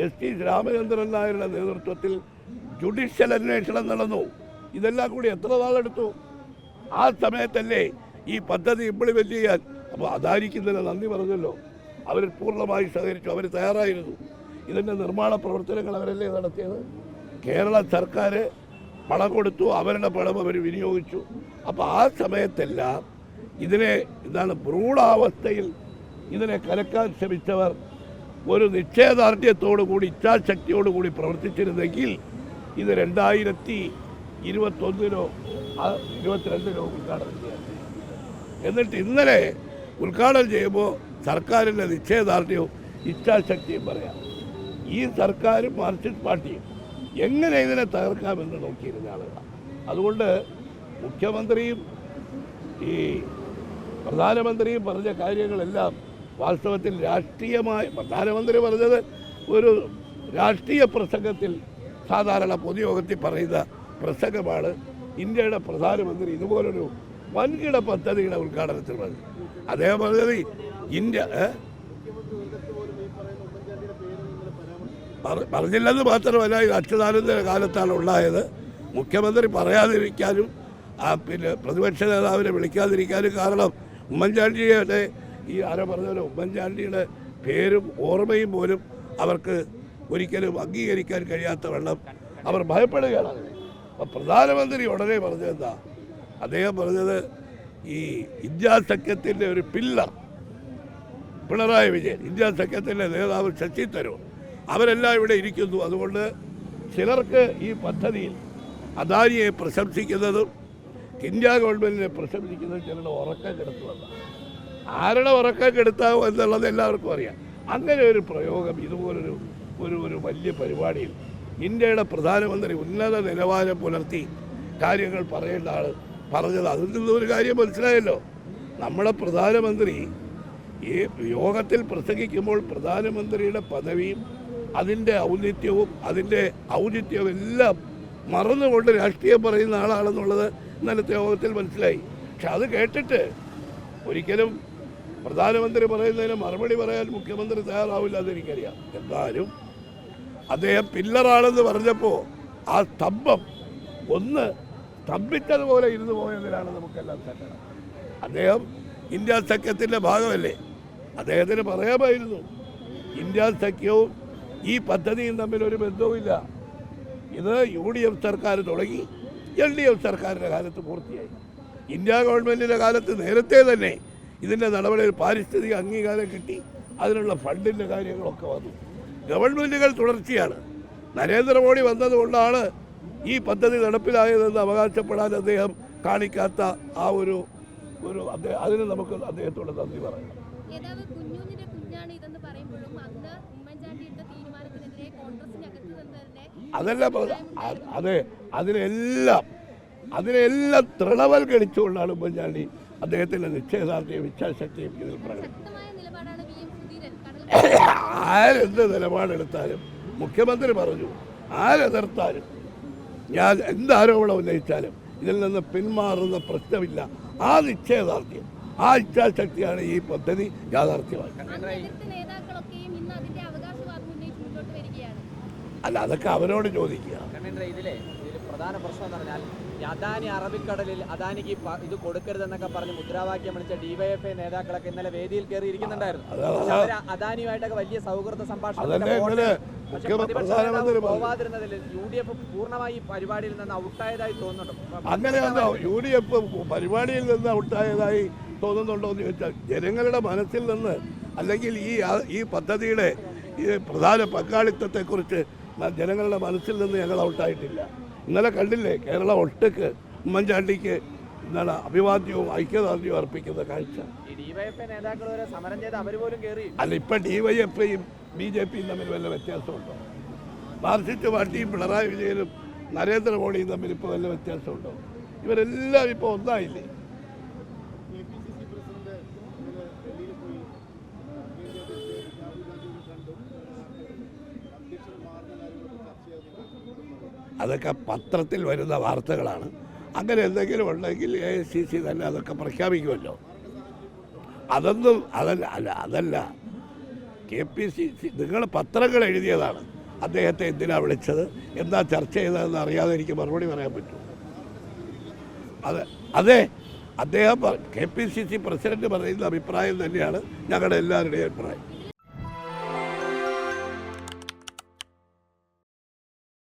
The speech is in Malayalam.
ജസ്റ്റിസ് രാമചന്ദ്രൻ നായരുടെ നേതൃത്വത്തിൽ ജുഡീഷ്യൽ അന്വേഷണം നടന്നു. ഇതെല്ലാം കൂടി എത്ര നാളെടുത്തു? ആ സമയത്തല്ലേ ഈ പദ്ധതി ഇംപ്ലിമെന്റ് ചെയ്യാൻ. അപ്പോൾ അദാനിക്കുന്നതിന് നന്ദി പറഞ്ഞല്ലോ. അവർ പൂർണമായി സഹകരിച്ചു അവർ തയ്യാറായിരുന്നു. ഇതിന്റെ നിർമ്മാണ പ്രവർത്തനങ്ങൾ അവരല്ലേ നടത്തിയത്? കേരള സർക്കാർ പണം കൊടുത്തു അവരുടെ പണം അവർ വിനിയോഗിച്ചു. അപ്പോൾ ആ സമയത്തെല്ലാം ഇതിനെ എന്താണ് ഭ്രൂണാവസ്ഥയിൽ ഇതിനെ കലക്കാൻ ശ്രമിച്ചവർ ഒരു നിശ്ചയദാർഢ്യത്തോടു കൂടി ഇച്ഛാശക്തിയോടു കൂടി പ്രവർത്തിച്ചിരുന്നെങ്കിൽ ഇത് രണ്ടായിരത്തി ഇരുപത്തൊന്നിനോ ഇരുപത്തിരണ്ടിനോ ഉദ്ഘാടനം ചെയ്യാൻ എന്നിട്ട് ഇന്നലെ ഉദ്ഘാടനം ചെയ്യുമ്പോൾ സർക്കാരിന്റെ നിശ്ചയദാർഢ്യവും ഇച്ഛാശക്തിയും പറയാം. ഈ സർക്കാരും മാർക്സിസ്റ്റ് പാർട്ടിയും എങ്ങനെ ഇതിനെ തകർക്കാമെന്ന് നോക്കിയിരുന്ന ആളുകളാണ്. അതുകൊണ്ട് മുഖ്യമന്ത്രിയും ഈ പ്രധാനമന്ത്രിയും പറഞ്ഞ കാര്യങ്ങളെല്ലാം വാസ്തവത്തിൽ രാഷ്ട്രീയമായ പ്രധാനമന്ത്രി പറഞ്ഞത് ഒരു രാഷ്ട്രീയ പ്രസംഗത്തിൽ സാധാരണ പൊതുയോഗത്തിൽ പറയുന്ന പ്രസംഗമാണ് ഇന്ത്യയുടെ പ്രധാനമന്ത്രി ഇതുപോലൊരു വൻകിട പദ്ധതിയുടെ ഉദ്ഘാടനത്തിൽ പറഞ്ഞു അദ്ദേഹം പറഞ്ഞത് ഇന്ത്യ പറഞ്ഞില്ലെന്ന് മാത്രമല്ല ഇത് അച്യുതാനന്ദ കാലത്താണ് ഉണ്ടായത്. മുഖ്യമന്ത്രി പറയാതിരിക്കാനും പിന്നെ പ്രതിപക്ഷ നേതാവിനെ വിളിക്കാതിരിക്കാനും കാരണം ഉമ്മൻചാണ്ടിയുടെ ഈ ആരോ പറഞ്ഞ പോലെ ഉമ്മൻചാണ്ടിയുടെ പേരും ഓർമ്മയും പോലും അവർക്ക് ഒരിക്കലും അംഗീകരിക്കാൻ കഴിയാത്ത വെള്ളം അവർ ഭയപ്പെടുകയാണ്. അപ്പം പ്രധാനമന്ത്രി ഉടനെ പറഞ്ഞത് എന്താ? അദ്ദേഹം പറഞ്ഞത് ഈ ഇന്ത്യ സഖ്യത്തിന്റെ ഒരു പില്ലർ പിണറായി വിജയൻ ഇന്ത്യ സഖ്യത്തിന്റെ നേതാവ് ശശി തരൂർ അവരെല്ലാം ഇവിടെ ഇരിക്കുന്നു. അതുകൊണ്ട് ചിലർക്ക് ഈ പദ്ധതിയിൽ അദാനിയെ പ്രശംസിക്കുന്നതും ഇന്ത്യ ഗവൺമെന്റിനെ പ്രശംസിക്കുന്നതും ചിലരുടെ ഉറക്കം കെടുത്തുവെന്നാണ് ആരുടെ ഉറക്കം കെടുത്താവും എന്നുള്ളത് എല്ലാവർക്കും അറിയാം. അങ്ങനെ ഒരു പ്രയോഗം ഇതുപോലൊരു ഒരു ഒരു വലിയ പരിപാടിയിൽ ഇന്ത്യയുടെ പ്രധാനമന്ത്രി ഉന്നത നിലവാരം പുലർത്തി കാര്യങ്ങൾ പറയേണ്ട ആൾ പറഞ്ഞത് അതിൽ നിന്നൊരു കാര്യം മനസ്സിലായല്ലോ. നമ്മുടെ പ്രധാനമന്ത്രി ഈ യോഗത്തിൽ പ്രസംഗിക്കുമ്പോൾ പ്രധാനമന്ത്രിയുടെ പദവിയും അതിന്റെ ഔന്നിത്യവും അതിന്റെ ഔന്നിത്യവും എല്ലാം മറന്നുകൊണ്ട് രാഷ്ട്രീയം പറയുന്ന ആളാണെന്നുള്ളത് ഇന്നലത്തെ യോഗത്തിൽ മനസ്സിലായി. പക്ഷെ അത് കേട്ടിട്ട് ഒരിക്കലും പ്രധാനമന്ത്രി പറയുന്നതിന് മറുപടി പറയാൻ മുഖ്യമന്ത്രി തയ്യാറാവില്ല എന്നെനിക്കറിയാം എന്നാലും അദ്ദേഹം പില്ലറാണെന്ന് പറഞ്ഞപ്പോൾ ആ സ്തംഭം ഒന്ന് സ്തംഭിച്ചതുപോലെ ഇരുന്നു പോയതിലാണ് നമുക്കെല്ലാം തന്നെ അദ്ദേഹം ഇന്ത്യ സഖ്യത്തിന്റെ ഭാഗമല്ലേ? അദ്ദേഹത്തിന് പറയാമായിരുന്നു ഇന്ത്യ സഖ്യവും ഈ പദ്ധതിയും തമ്മിൽ ഒരു ബന്ധവുമില്ല. ഇത് യു ഡി എഫ് സർക്കാർ തുടങ്ങി എൽ ഡി എഫ് സർക്കാരിന്റെ കാലത്ത് പൂർത്തിയായി. ഇന്ത്യ ഗവൺമെന്റിന്റെ കാലത്ത് നേരത്തെ തന്നെ ഇതിന്റെ നടപടിയിൽ പാരിസ്ഥിതിക അംഗീകാരം കിട്ടി അതിനുള്ള ഫണ്ടിന്റെ കാര്യങ്ങളൊക്കെ വന്നു. ഗവൺമെന്റുകൾ തുടർച്ചയാണ്. നരേന്ദ്രമോദി വന്നതുകൊണ്ടാണ് ഈ പദ്ധതി നടപ്പിലായതെന്ന് അവകാശപ്പെടാൻ അദ്ദേഹം കാണിക്കാത്ത ആ ഒരു ഒരു അദ്ദേഹം അതിന് നമുക്ക് അദ്ദേഹത്തോട് നന്ദി പറയാം. അതല്ല അതെ അതിനെല്ലാം അതിനെല്ലാം തൃണവൽക്കരിച്ചുകൊണ്ടാണ് ഉമ്മൻചാണ്ടി അദ്ദേഹത്തിന്റെ നിശ്ചയദാർഢ്യം ഇച്ഛാശക്തിയും ഇതിൽ കടൽ ആരെന്ത് നിലപാടെടുത്താലും മുഖ്യമന്ത്രി പറഞ്ഞു ആരെതിർത്താലും ഞാൻ എന്ത് ആരോപണം ഉന്നയിച്ചാലും ഇതിൽ നിന്ന് പിന്മാറുന്ന പ്രശ്നമില്ല. ആ നിശ്ചയദാർഢ്യം ആ ഇച്ഛാശക്തിയാണ് ഈ പദ്ധതി യാഥാർത്ഥ്യമാക്കുന്നത്. അല്ല അതൊക്കെ അവരോട് ചോദിക്കുക. പ്രധാന പ്രശ്നം എന്ന് പറഞ്ഞാൽ അദാനി അറബിക്കടലിൽ അദാനിക്ക് ഇത് കൊടുക്കരുതെന്നൊക്കെ പറഞ്ഞ് മുദ്രാവാക്യം വിളിച്ച ഡിവൈഎഫ്ഐ നേതാക്കളൊക്കെ ഇന്നലെ വേദിയിൽ കയറി ഇരിക്കുന്നുണ്ടായിരുന്നു. അതാ- പക്ഷെ അവർ അദാനിയുമായിട്ടൊക്കെ വലിയ സൗഹൃദ സംഭാഷണം പോവാതിരുന്നതിൽ യു ഡി എഫ് പൂർണമായി പരിപാടിയിൽ നിന്ന് ഔട്ടായതായി തോന്നുന്നുണ്ട്. അങ്ങനെയാണോ യു ഡി എഫ് പരിപാടിയിൽ നിന്ന് ഔട്ടായതായി തോന്നുന്നുണ്ടോ എന്ന് ചോദിച്ചാൽ ജനങ്ങളുടെ മനസ്സിൽ നിന്ന് അല്ലെങ്കിൽ ഈ ഈ പദ്ധതിയുടെ ഈ പ്രധാന പങ്കാളിത്തത്തെക്കുറിച്ച് ജനങ്ങളുടെ മനസ്സിൽ നിന്ന് ഞങ്ങൾ ഔട്ടായിട്ടില്ല. ഇന്നലെ കണ്ടില്ലേ കേരളം ഒട്ടക്ക് ഉമ്മൻചാണ്ടിക്ക് എന്താണ് അഭിവാദ്യവും ഐക്യദാർഢ്യവും അർപ്പിക്കുന്ന കാഴ്ച. അല്ല ഇപ്പം ഡി വൈ എഫ് ഐയും ബി ജെ പിയും തമ്മിൽ വല്ല വ്യത്യാസമുണ്ടോ? മാർക്സിസ്റ്റ് പാർട്ടിയും പിണറായി വിജയനും നരേന്ദ്രമോദിയും തമ്മിൽ ഇപ്പോൾ വല്ല വ്യത്യാസമുണ്ടോ? ഇവരെല്ലാം ഇപ്പോൾ ഒന്നായില്ലേ? അതൊക്കെ പത്രത്തിൽ വരുന്ന വാർത്തകളാണ്. അങ്ങനെ എന്തെങ്കിലും ഉണ്ടെങ്കിൽ എ ഐ സി സി തന്നെ അതൊക്കെ പ്രഖ്യാപിക്കുമല്ലോ. അതൊന്നും അതല്ല അല്ല അതല്ല. കെ പി സി സി നിങ്ങൾ പത്രങ്ങൾ എഴുതിയതാണ്. അദ്ദേഹത്തെ എന്തിനാണ് വിളിച്ചത്? എന്താ ചർച്ച ചെയ്തതെന്ന് അറിയാതെ എനിക്ക് മറുപടി പറയാൻ പറ്റും. അത് അതെ അദ്ദേഹം K P C C president പറയുന്ന അഭിപ്രായം തന്നെയാണ് ഞങ്ങളുടെ എല്ലാവരുടെയും അഭിപ്രായം.